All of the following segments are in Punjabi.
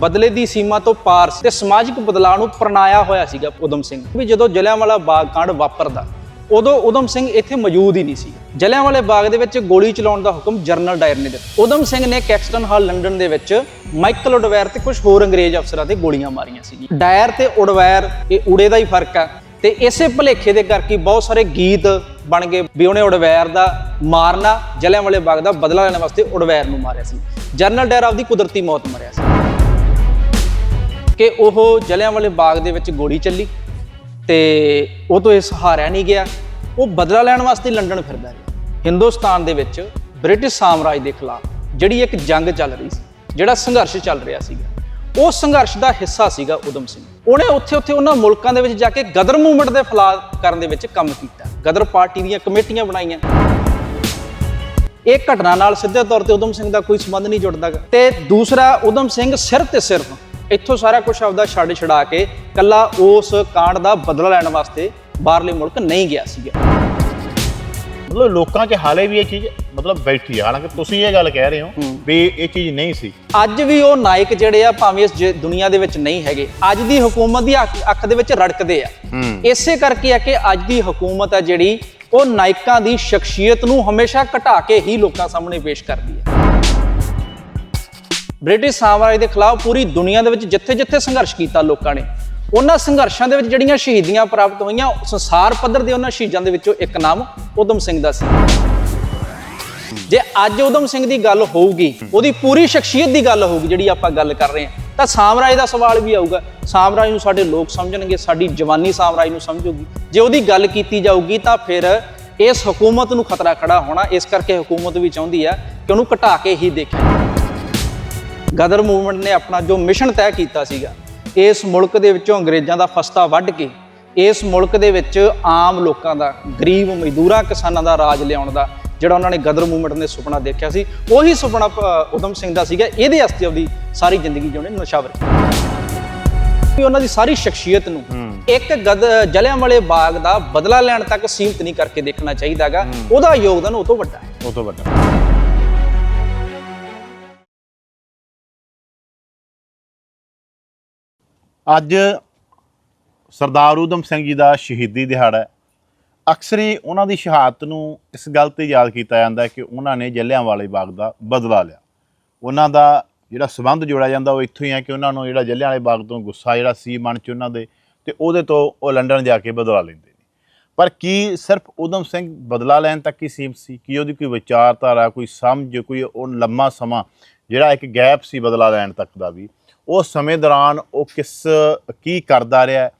ਬਦਲੇ ਦੀ ਸੀਮਾ ਤੋਂ ਪਾਰ ਸੀ ਤੇ ਸਮਾਜਿਕ ਬਦਲਾਅ ਨੂੰ ਪ੍ਰਣਾਇਆ ਹੋਇਆ ਸੀਗਾ ਉਦਮ ਸਿੰਘ। ਵੀ ਜਦੋਂ ਜਲਿਆਂਵਾਲਾ ਬਾਗ ਕਾਂਡ ਵਾਪਰਦਾ, ਉਦੋਂ ਉਦਮ ਸਿੰਘ ਇੱਥੇ ਮੌਜੂਦ ਹੀ ਨਹੀਂ ਸੀ। ਜਲਿਆਂਵਾਲੇ ਬਾਗ ਦੇ ਵਿੱਚ ਗੋਲੀ ਚਲਾਉਣ ਦਾ ਹੁਕਮ ਜਨਰਲ ਡਾਇਰ ਨੇ ਦਿੱਤਾ। ਉਦਮ ਸਿੰਘ ਨੇ ਕੈਕਸਟਨ ਹਾਲ, ਲੰਡਨ ਦੇ ਵਿੱਚ ਮਾਈਕਲ ਉਡਵੈਰ ਤੇ ਕੁਝ ਹੋਰ ਅੰਗਰੇਜ਼ ਅਫਸਰਾਂ ਤੇ ਗੋਲੀਆਂ ਮਾਰੀਆਂ ਸੀ। ਡਾਇਰ ਤੇ ਉਡਵੈਰ, ਇਹ ਉੜੇ ਦਾ ਹੀ ਫ਼ਰਕ ਆ। ਤੇ ਇਸੇ ਭਲੇਖੇ ਦੇ ਕਰਕੇ ਬਹੁਤ ਸਾਰੇ ਗੀਤ ਬਣ ਗਏ ਵੀ ਉਹਨੇ ਉਡਵੈਰ ਦਾ ਮਾਰਨਾ ਜਲਿਆਂਵਾਲੇ ਬਾਗ ਦਾ ਬਦਲਾ ਲੈਣ ਵਾਸਤੇ ਉਡਵੈਰ ਨੂੰ ਮਾਰਿਆ ਸੀ। ਜਨਰਲ ਡਾਇਰ ਆਪਦੀ ਕੁਦਰਤੀ ਮੌਤ ਮਰਿਆ ਸੀ। ਕਿ ਉਹ ਜਲਿਆਂਵਾਲੇ ਬਾਗ ਦੇ ਵਿੱਚ ਗੋਲੀ ਚੱਲੀ ਤੇ ਉਹ ਤੋਂ ਇਹ ਸਹਾਰਾ ਨਹੀਂ ਗਿਆ। ਉਹ ਬਦਲਾ ਲੈਣ ਵਾਸਤੇ ਲੰਡਨ ਫਿਰਦਾ ਰਿਹਾ। ਹਿੰਦੁਸਤਾਨ ਦੇ ਵਿੱਚ ਬ੍ਰਿਟਿਸ਼ ਸਾਮਰਾਜ ਦੇ ਖਿਲਾਫ ਜਿਹੜੀ ਇੱਕ ਜੰਗ ਚੱਲ ਰਹੀ ਸੀ, ਜਿਹੜਾ ਸੰਘਰਸ਼ ਚੱਲ ਰਿਹਾ ਸੀਗਾ, ਉਹ ਸੰਘਰਸ਼ ਦਾ ਹਿੱਸਾ ਸੀਗਾ ਉਦਮ ਸਿੰਘ। ਉਹਨੇ ਉੱਥੇ ਉੱਥੇ ਉਹਨਾਂ ਮੁਲਕਾਂ ਦੇ ਵਿੱਚ ਜਾ ਕੇ ਗਦਰ ਮੂਵਮੈਂਟ ਦੇ ਖਿਲਾਫ ਕਰਨ ਦੇ ਵਿੱਚ ਕੰਮ ਕੀਤਾ। ਗਦਰ ਪਾਰਟੀ ਦੀਆਂ ਕਮੇਟੀਆਂ ਬਣਾਈਆਂ। ਇਹ ਘਟਨਾ ਨਾਲ ਸਿੱਧੇ ਤੌਰ ਤੇ ਉਦਮ ਸਿੰਘ ਦਾ ਕੋਈ ਸੰਬੰਧ ਨਹੀਂ ਜੁੜਦਾ ਗਾ। ਤੇ ਦੂਸਰਾ ਉਦਮ ਸਿੰਘ ਸਿਰਫ ਤੇ ਸਿਰਫ ਇੱਥੋਂ ਸਾਰਾ ਕੁਝ ਆਪਦਾ ਛੱਡ ਛਡਾ ਕੇ ਕੱਲਾ ਉਸ ਕਾਂਡ ਦਾ ਬਦਲਾ ਲੈਣ ਵਾਸਤੇ ਬਾਹਰਲੇ ਮੁਲਕ ਨਹੀਂ ਗਿਆ ਸੀਗਾ। ਮਤਲਬ ਲੋਕਾਂ 'ਚ ਹਾਲੇ ਵੀ ਇਹ ਚੀਜ਼ ਮਤਲਬ ਬੈਠੀ ਆ। ਹਾਲਾਂਕਿ ਤੁਸੀਂ ਇਹ ਗੱਲ ਕਹਿ ਰਹੇ ਹੋ ਵੀ ਇਹ ਚੀਜ਼ ਨਹੀਂ ਸੀ। ਅੱਜ ਵੀ ਉਹ ਨਾਇਕ ਜਿਹੜੇ ਆ ਭਾਵੇਂ ਇਸ ਜ- ਦੁਨੀਆ ਦੇ ਵਿੱਚ ਨਹੀਂ ਹੈਗੇ ਅੱਜ ਦੀ ਹਕੂਮਤ ਦੀ ਅੱਖ ਅੱਖ ਦੇ ਵਿੱਚ ਰੜਕਦੇ ਆ। ਇਸੇ ਕਰਕੇ ਆ ਕਿ ਅੱਜ ਦੀ ਹਕੂਮਤ ਆ ਜਿਹੜੀ ਉਹ ਨਾਇਕਾਂ ਦੀ ਸ਼ਖਸੀਅਤ ਨੂੰ ਹਮੇਸ਼ਾ ਘਟਾ ਕੇ ਹੀ ਲੋਕਾਂ ਸਾਹਮਣੇ ਪੇਸ਼ ਕਰਦੀ ਹੈ ਬ੍ਰਿਟਿਸ਼ ਸਾਮਰਾਜ ਦੇ ਖਿਲਾਫ ਪੂਰੀ ਦੁਨੀਆ ਦੇ ਵਿੱਚ ਜਿੱਥੇ-ਜਿੱਥੇ ਸੰਘਰਸ਼ ਕੀਤਾ ਲੋਕਾਂ ਨੇ, ਉਹਨਾਂ ਸੰਘਰਸ਼ਾਂ ਦੇ ਵਿੱਚ ਜਿਹੜੀਆਂ ਸ਼ਹੀਦੀਆਂ ਪ੍ਰਾਪਤ ਹੋਈਆਂ, ਸੰਸਾਰ ਪੱਧਰ ਦੇ ਉਹਨਾਂ ਸ਼ਹੀਦਾਂ ਦੇ ਵਿੱਚੋਂ ਇੱਕ ਨਾਮ ਉਦਮ ਸਿੰਘ ਦਾ ਸੀ। ਜੇ ਅੱਜ ਉਦਮ ਸਿੰਘ ਦੀ ਗੱਲ ਹੋਊਗੀ, ਉਹਦੀ ਪੂਰੀ ਸ਼ਖਸੀਅਤ ਦੀ ਗੱਲ ਹੋਊਗੀ ਜਿਹੜੀ ਆਪਾਂ ਗੱਲ ਕਰ ਰਹੇ ਹਾਂ, ਤਾਂ ਸਾਮਰਾਜ ਦਾ ਸਵਾਲ ਵੀ ਆਊਗਾ। ਸਾਮਰਾਜ ਨੂੰ ਸਾਡੇ ਲੋਕ ਸਮਝਣਗੇ, ਸਾਡੀ ਜਵਾਨੀ ਸਾਮਰਾਜ ਨੂੰ ਸਮਝੂਗੀ। ਜੇ ਉਹਦੀ ਗੱਲ ਕੀਤੀ ਜਾਊਗੀ, ਤਾਂ ਫਿਰ ਇਸ ਹਕੂਮਤ ਨੂੰ ਖਤਰਾ ਖੜਾ ਹੋਣਾ, ਇਸ ਕਰਕੇ ਹਕੂਮਤ ਵੀ ਚਾਹੁੰਦੀ ਆ ਕਿ ਉਹਨੂੰ ਘਟਾ ਕੇ ਹੀ ਦੇਖੇ ਗਦਰ ਮੂਵਮੈਂਟ ਨੇ ਆਪਣਾ ਜੋ ਮਿਸ਼ਨ ਤੈਅ ਕੀਤਾ ਸੀਗਾ ਇਸ ਮੁਲਕ ਦੇ ਵਿੱਚੋਂ ਅੰਗਰੇਜ਼ਾਂ ਦਾ ਫਸਤਾ ਵੱਢ ਕੇ ਇਸ ਮੁਲਕ ਦੇ ਵਿੱਚ ਆਮ ਲੋਕਾਂ ਦਾ ਗਰੀਬ ਮਜ਼ਦੂਰਾਂ ਕਿਸਾਨਾਂ ਦਾ ਰਾਜ ਲਿਆਉਣ ਦਾ ਜਿਹੜਾ ਉਹਨਾਂ ਨੇ ਗਦਰ ਮੂਵਮੈਂਟ ਨੇ ਸੁਪਨਾ ਦੇਖਿਆ ਸੀ ਉਹੀ ਸੁਪਨਾ ਉਦਮ ਸਿੰਘ ਦਾ ਸੀਗਾ ਇਹਦੇ ਵਾਸਤੇ ਆਪਦੀ ਸਾਰੀ ਜ਼ਿੰਦਗੀ ਜਿਉਣੇ ਨਸ਼ਾਵਰ ਵੀ ਉਹਨਾਂ ਦੀ ਸਾਰੀ ਸ਼ਖਸੀਅਤ ਨੂੰ ਇੱਕ ਗਦ ਜਲਿਆਂਵਾਲੇ ਬਾਗ ਦਾ ਬਦਲਾ ਲੈਣ ਤੱਕ ਸੀਮਤ ਨਹੀਂ ਕਰਕੇ ਦੇਖਣਾ ਚਾਹੀਦਾਗਾ ਉਹਦਾ ਯੋਗਦਾਨ ਉਹ ਤੋਂ ਵੱਡਾ ਹੈ। ਉਹ ਤੋਂ ਵੱਡਾ। ਅੱਜ ਸਰਦਾਰ ਊਧਮ ਸਿੰਘ ਜੀ ਦਾ ਸ਼ਹੀਦੀ ਦਿਹਾੜਾ ਹੈ। ਅਕਸਰ ਹੀ ਉਹਨਾਂ ਦੀ ਸ਼ਹਾਦਤ ਨੂੰ ਇਸ ਗੱਲ ਤੇ ਯਾਦ ਕੀਤਾ ਜਾਂਦਾ ਹੈ ਕਿ ਉਹਨਾਂ ਨੇ ਜਲਿਆਂਵਾਲੇ ਬਾਗ ਦਾ ਬਦਲਾ ਲਿਆ। ਉਹਨਾਂ ਦਾ ਜਿਹੜਾ ਸਬੰਧ ਜੋੜਿਆ ਜਾਂਦਾ, ਉਹ ਇੱਥੋਂ ਹੀ ਹੈ ਕਿ ਉਹਨਾਂ ਨੂੰ ਜਿਹੜਾ ਜਲਿਆਂਵਾਲੇ ਬਾਗ ਤੋਂ ਗੁੱਸਾ ਜਿਹੜਾ ਸੀ ਮਨ ਚ ਉਹਨਾਂ ਦੇ, ਤੇ ਉਹਦੇ ਤੋਂ ਉਹ ਲੰਡਨ ਜਾ ਕੇ ਬਦਲਾ ਲੈਂਦੇ ਨੇ। ਪਰ ਕੀ ਸਿਰਫ ਉਦਮ ਸਿੰਘ ਬਦਲਾ ਲੈਣ ਤੱਕ ਹੀ ਸੀਮਤ ਸੀ? ਕੀ ਉਹਦੀ ਕੋਈ ਵਿਚਾਰਧਾਰਾ, ਕੋਈ ਸਮਝ, ਕੋਈ ਉਹ ਲੰਮਾ ਸਮਾਂ ਜਿਹੜਾ ਇੱਕ ਗੈਪ ਸੀ ਬਦਲਾ ਲੈਣ ਤੱਕ ਦਾ ਵੀ? ਉਸ ਸਮੇਂ ਦੌਰਾਨ ਉਹ ਕਿਸ, ਕੀ ਕਰਦਾ ਰਿਹਾ,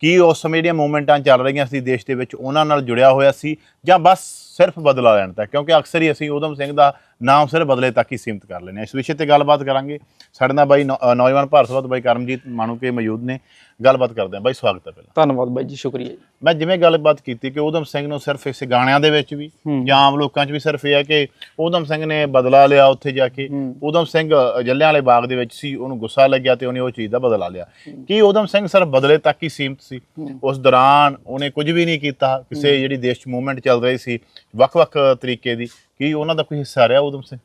ਕੀ ਉਸ ਸਮੇਂ ਜਿਹੜੀਆਂ ਮੂਵਮੈਂਟਾਂ ਚੱਲ ਰਹੀਆਂ ਸੀ ਦੇਸ਼ ਦੇ ਵਿੱਚ, ਉਹਨਾਂ ਨਾਲ ਜੁੜਿਆ ਹੋਇਆ ਸੀ ਜਾਂ ਬਸ ਸਿਰਫ ਬਦਲਾ ਲੈਣ ਤੱਕ ਕਿਉਂਕਿ ਅਕਸਰ ਹੀ ਅਸੀਂ ਉਦਮ ਸਿੰਘ ਦਾ ਨਾਮ ਸਿਰਫ ਬਦਲੇ ਤੱਕ ਹੀ ਸੀਮਿਤ ਕਰ ਲੈਂਦੇ ਹਾਂ। ਇਸ ਵਿਸ਼ੇ ਤੇ ਗੱਲਬਾਤ ਕਰਾਂਗੇ। ਸਾਡੇ ਨਾਲ ਬਾਈ ਨੌ- ਨੌਜਵਾਨ ਭਾਰਤ ਸਭਾ ਤੋਂ ਬਾਈ ਕਰਮਜੀਤ ਮਾਣੂਕੇ ਮੌਜੂਦ ਨੇ। ਗੱਲਬਾਤ ਕਰਦੇ ਹਾਂ। ਬਾਈ ਸਵਾਗਤ ਹੈ ਪਹਿਲਾਂ। ਧੰਨਵਾਦ ਬਾਈ ਜੀ ਸ਼ੁਕਰੀਆ ਜੀ। ਮੈਂ ਜਿਵੇਂ ਗੱਲਬਾਤ ਕੀਤੀ ਕਿ ਉਦਮ ਸਿੰਘ ਨੂੰ ਸਿਰਫ ਇਸ ਗਾਣਿਆਂ ਦੇ ਵਿੱਚ ਵੀ ਜਾਂ ਆਮ ਲੋਕਾਂ 'ਚ ਵੀ ਸਿਰਫ ਇਹ ਹੈ ਕਿ ਉਦਮ ਸਿੰਘ ਨੇ ਬਦਲਾ ਲਿਆ ਉੱਥੇ ਜਾ ਕੇ। ਉਦਮ ਸਿੰਘ ਅ, ਜਲਿਆਂਵਾਲੇ ਬਾਗ ਦੇ ਵਿੱਚ ਸੀ ਉਹਨੂੰ ਗੁੱਸਾ ਲੱਗਿਆ ਤੇ ਉਹਨੇ ਉਹ ਚੀਜ਼ ਦਾ ਬਦਲਾ ਲਿਆ। ਕੀ ਉਦਮ ਸਿੰਘ ਸਿਰਫ ਬਦਲੇ ਤੱਕ ਹੀ ਸੀਮਤ ਸੀ? ਉਸ ਦੌਰਾਨ ਉਹਨੇ ਕੁਝ ਵੀ ਨਹੀਂ ਕੀਤਾ ਕਿਸੇ ਜਿਹੜੀ ਦੇਸ਼ 'ਚ ਮੂਵਮੈਂਟ ਚੱਲ ਰਹੀ ਸੀ ਵੱਖ-ਵੱਖ ਤਰੀਕੇ ਦੀ। ਕੀ ਉਹਨਾਂ ਦਾ ਕੋਈ ਹਿੱਸਾ ਰਿਹਾ ਉਦਮ ਸਿੰਘ?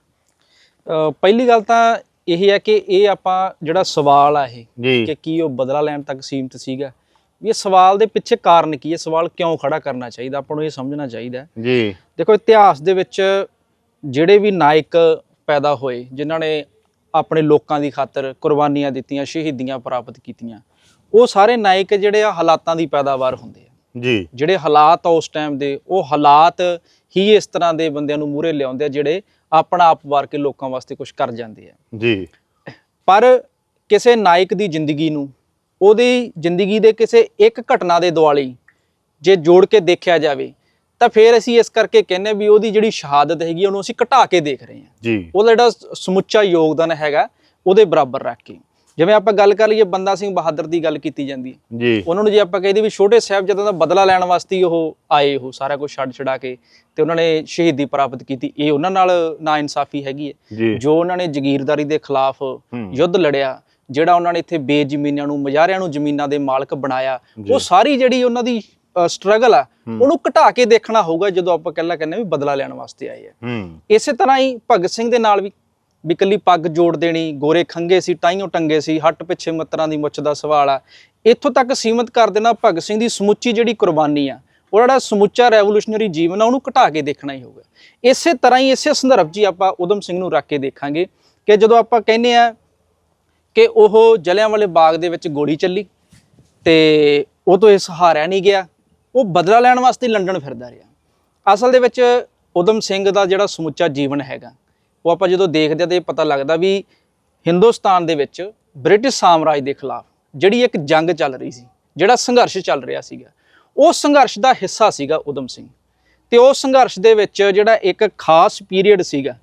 ਪਹਿਲੀ ਗੱਲ ਤਾਂ ਇਹ ਹੈ ਕਿ ਇਹ ਆਪਾਂ ਜਿਹੜਾ ਸਵਾਲ ਆ ਇਹ ਕਿ ਕੀ ਉਹ ਬਦਲਾ ਲੈਣ ਤੱਕ ਸੀਮਤ ਸੀਗਾ? ਵੀ ਇਹ ਸਵਾਲ ਦੇ ਪਿੱਛੇ ਕਾਰਨ ਕੀ ਹੈ? ਸਵਾਲ ਕਿਉਂ ਖੜਾ ਕਰਨਾ ਚਾਹੀਦਾ? ਆਪਾਂ ਨੂੰ ਇਹ ਸਮਝਣਾ ਚਾਹੀਦਾ। ਜੀ। ਦੇਖੋ ਇਤਿਹਾਸ ਦੇ ਵਿੱਚ ਜਿਹੜੇ ਵੀ ਨਾਇਕ ਪੈਦਾ ਹੋਏ ਜਿਨ੍ਹਾਂ ਨੇ ਆਪਣੇ ਲੋਕਾਂ ਦੀ ਖਾਤਰ ਕੁਰਬਾਨੀਆਂ ਦਿੱਤੀਆਂ ਸ਼ਹੀਦੀਆਂ ਪ੍ਰਾਪਤ ਕੀਤੀਆਂ ਉਹ ਸਾਰੇ ਨਾਇਕ ਜਿਹੜੇ ਆ ਹਾਲਾਤਾਂ ਦੀ ਪੈਦਾਵਾਰ ਹੁੰਦੇ ਆ। ਜੀ। ਜਿਹੜੇ ਹਾਲਾਤ ਆ ਉਸ ਟਾਈਮ ਦੇ ਉਹ ਹਾਲਾਤ ਹੀ ਇਸ ਤਰ੍ਹਾਂ ਦੇ ਬੰਦਿਆਂ ਨੂੰ ਮੂਹਰੇ ਲਿਆਉਂਦੇ ਆ ਜਿਹੜੇ ਆਪਣਾ ਆਪ ਵਾਰ ਕੇ ਲੋਕਾਂ ਵਾਸਤੇ ਕੁਝ ਕਰ ਜਾਂਦੇ ਆ। ਜੀ। ਪਰ ਕਿਸੇ ਨਾਇਕ ਦੀ ਜ਼ਿੰਦਗੀ ਨੂੰ ਉਹਦੀ ਜ਼ਿੰਦਗੀ ਦੇ ਕਿਸੇ ਇੱਕ ਘਟਨਾ ਦੇ ਦੁਆਲੇ ਜੇ ਜੋੜ ਕੇ ਦੇਖਿਆ ਜਾਵੇ ਤਾਂ ਫਿਰ ਅਸੀਂ ਇਸ ਕਰਕੇ ਕਹਿੰਨੇ ਵੀ ਉਹਦੀ ਜਿਹੜੀ ਸ਼ਹਾਦਤ ਹੈਗੀ ਉਹਨੂੰ ਅਸੀਂ ਘਟਾ ਕੇ ਦੇਖ ਰਹੇ ਹਾਂ ਜੀ। ਉਹਦਾ ਜਿਹੜਾ ਸਮੁੱਚਾ ਯੋਗਦਾਨ ਹੈਗਾ ਉਹਦੇ ਬਰਾਬਰ ਰੱਖ ਕੇ। ਜਿਵੇਂ ਆਪਾਂ ਗੱਲ ਕਰ ਲਈਏ ਬੰਦਾ ਸਿੰਘ ਬਹਾਦਰ ਦੀ ਗੱਲ ਕੀਤੀ ਜਾਂਦੀ ਹੈ। ਜੀ। ਉਹਨਾਂ ਨੂੰ ਜੇ ਆਪਾਂ ਕਹਦੇ ਵੀ ਛੋਟੇ ਸਾਹਿਬਜ਼ਾਦਿਆਂ ਦਾ ਬਦਲਾ ਲੈਣ ਵਾਸਤੇ ਉਹ ਆਏ ਉਹ ਸਾਰਾ ਕੁਝ ਛੱਡ ਛਡਾ ਕੇ ਤੇ ਉਹਨਾਂ ਨੇ ਸ਼ਹੀਦੀ ਪ੍ਰਾਪਤ ਕੀਤੀ। ਇਹ ਉਹਨਾਂ ਨਾਲ ਨਾ ਇਨਸਾਫੀ ਹੈਗੀ ਹੈ। ਜੀ। ਉਹਨਾਂ ਨੇ ਜ਼ਗੀਰਦਾਰੀ ਦੇ ਖਿਲਾਫ ਯੁੱਧ ਲੜਿਆ ਜਿਹੜਾ ਉਹਨਾਂ ਨੇ ਇੱਥੇ ਬੇਜ਼ਮੀਨਾਂ ਨੂੰ ਮਜ਼ਾਰਿਆਂ ਨੂੰ ਜ਼ਮੀਨਾਂ ਦੇ ਮਾਲਕ ਬਣਾਇਆ ਉਹ ਸਾਰੀ ਜਿਹੜੀ ਉਹਨਾਂ ਦੀ ਸਟਰਗਲ ਆ ਉਹਨੂੰ ਘਟਾ ਕੇ ਦੇਖਣਾ ਹੋਊਗਾ ਜਦੋਂ ਆਪਾਂ ਕੱਲਾ ਕਹਿੰਦੇ ਵੀ ਬਦਲਾ ਲੈਣ ਵਾਸਤੇ ਆਏ ਆ। ਇਸੇ ਤਰ੍ਹਾਂ ਹੀ ਭਗਤ ਸਿੰਘ ਦੇ ਨਾਲ ਵੀ ਵੀ ਕੱਲੀ ਪੱਗ ਜੋੜ ਦੇਣੀ, ਗੋਰੇ ਖੰਗੇ ਸੀ ਟਾਈਓ ਟੰਗੇ ਸੀ, ਹੱਟ ਪਿੱਛੇ ਮੱਤਰਾਂ ਦੀ ਮੁੱਛ ਦਾ ਸਵਾਲ ਆ। ਇੱਥੋਂ ਤੱਕ ਸੀਮਤ ਕਰ ਦੇਣਾ ਭਗਤ ਸਿੰਘ ਦੀ ਸਮੁੱਚੀ ਜਿਹੜੀ ਕੁਰਬਾਨੀ ਆ, ਉਹ ਜਿਹੜਾ ਸਮੁੱਚਾ ਰੈਵੋਲੂਸ਼ਨਰੀ ਜੀਵਨ ਆ, ਉਹਨੂੰ ਘਟਾ ਕੇ ਦੇਖਣਾ ਹੀ ਹੋਊਗਾ। ਇਸੇ ਤਰ੍ਹਾਂ ਹੀ ਇਸੇ ਸੰਦਰਭ 'ਚ ਹੀ ਆਪਾਂ ਉਦਮ ਸਿੰਘ ਨੂੰ ਰੱਖ ਕੇ ਦੇਖਾਂਗੇ ਕਿ ਜਦੋਂ ਆਪਾਂ ਕਹਿੰਦੇ ਆ ਕਿ ਉਹ ਜਲਿਆਂਵਾਲੇ ਬਾਗ ਦੇ ਵਿੱਚ ਗੋਲੀ ਚੱਲੀ ਤੇ ਉਹ ਤੋਂ ਇਹ ਸਹਾਰਿਆ ਨਹੀਂ ਗਿਆ, ਉਹ ਬਦਲਾ ਲੈਣ ਵਾਸਤੇ ਲੰਡਨ ਫਿਰਦਾ ਰਿਹਾ। ਅਸਲ ਦੇ ਵਿੱਚ ਉਦਮ ਸਿੰਘ ਦਾ ਜਿਹੜਾ ਸਮੁੱਚਾ ਜੀਵਨ ਹੈਗਾ ਉਹ ਆਪਾਂ ਜਦੋਂ ਦੇਖਦੇ ਹਾਂ ਤਾਂ ਇਹ ਪਤਾ ਲੱਗਦਾ ਵੀ ਹਿੰਦੁਸਤਾਨ ਦੇ ਵਿੱਚ ਬ੍ਰਿਟਿਸ਼ ਸਾਮਰਾਜ ਦੇ ਖਿਲਾਫ ਜਿਹੜੀ ਇੱਕ ਜੰਗ ਚੱਲ ਰਹੀ ਸੀ ਜਿਹੜਾ ਸੰਘਰਸ਼ ਚੱਲ ਰਿਹਾ ਸੀਗਾ ਉਸ ਸੰਘਰਸ਼ ਦਾ ਹਿੱਸਾ ਸੀਗਾ ਉਦਮ ਸਿੰਘ। ਤੇ ਉਸ ਸੰਘਰਸ਼ ਦੇ ਵਿੱਚ ਜਿਹੜਾ ਇੱਕ ਖਾਸ ਪੀਰੀਅਡ ਸੀਗਾ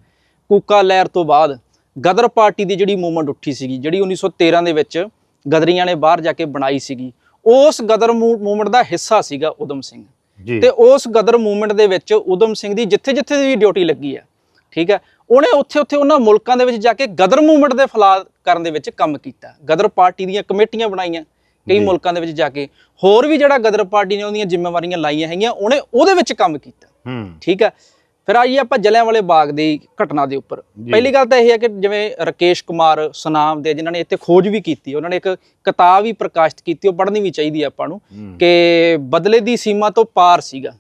ਕੂਕਾ ਲਹਿਰ ਤੋਂ ਬਾਅਦ ਗਦਰ ਪਾਰਟੀ ਦੀ ਜਿਹੜੀ ਮੂਵਮੈਂਟ ਉੱਠੀ ਸੀਗੀ ਜਿਹੜੀ 1913 ਦੇ ਵਿੱਚ ਗਦਰੀਆਂ ਨੇ ਬਾਹਰ ਜਾ ਕੇ ਬਣਾਈ ਸੀਗੀ ਉਸ ਗਦਰ ਮੂਵਮੈਂਟ ਦਾ ਹਿੱਸਾ ਸੀਗਾ ਉਦਮ ਸਿੰਘ। ਤੇ ਉਸ ਗਦਰ ਮੂਵਮੈਂਟ ਦੇ ਵਿੱਚ ਉਦਮ ਸਿੰਘ ਦੀ ਜਿੱਥੇ ਜਿੱਥੇ ਵੀ ਡਿਊਟੀ ਲੱਗੀ ਆ ਠੀਕ ਹੈ ਉਹਨੇ ਉੱਥੇ ਉੱਥੇ ਉਹਨਾਂ ਮੁਲਕਾਂ ਦੇ ਵਿੱਚ ਜਾ ਕੇ ਗਦਰ ਮੂਵਮੈਂਟ ਦੇ ਫਲਾ ਕਰਨ ਦੇ ਵਿੱਚ ਕੰਮ ਕੀਤਾ। ਗਦਰ ਪਾਰਟੀ ਦੀਆਂ ਕਮੇਟੀਆਂ ਬਣਾਈਆਂ ਕਈ। ਮੁਲਕਾਂ ਦੇ ਵਿੱਚ ਜਾ ਕੇ। ਹੋਰ ਵੀ ਜਿਹੜਾ ਗਦਰ ਪਾਰਟੀ ਨੇ ਉਹਦੀਆਂ ਜ਼ਿੰਮੇਵਾਰੀਆਂ ਲਾਈਆਂ ਹੈਗੀਆਂ ਉਹਨੇ ਉਹਦੇ ਵਿੱਚ ਕੰਮ ਕੀਤਾ। ਹੂੰ। ਠੀਕ ਹੈ ਫਿਰ ਆਈਏ ਆਪਾਂ ਜਲਿਆਂਵਾਲੇ ਬਾਗ ਦੀ ਘਟਨਾ ਦੇ ਉੱਪਰ। ਪਹਿਲੀ ਗੱਲ ਤਾਂ ਇਹ ਹੈ ਕਿ ਜਿਵੇਂ ਰਕੇਸ਼ ਕੁਮਾਰ ਸੁਨਾਮ ਦੇ ਜਿਨ੍ਹਾਂ ਨੇ ਇੱਥੇ ਖੋਜ ਵੀ ਕੀਤੀ ਉਹਨਾਂ ਨੇ ਇੱਕ ਕਿਤਾਬ ਵੀ ਪ੍ਰਕਾਸ਼ਿਤ ਕੀਤੀ ਉਹ ਪੜ੍ਹਨੀ ਵੀ ਚਾਹੀਦੀ ਹੈ ਆਪਾਂ ਨੂੰ। ਕਿ ਬਦਲੇ ਦੀ ਸੀਮਾ ਤੋਂ ਪਾਰ ਸੀਗਾ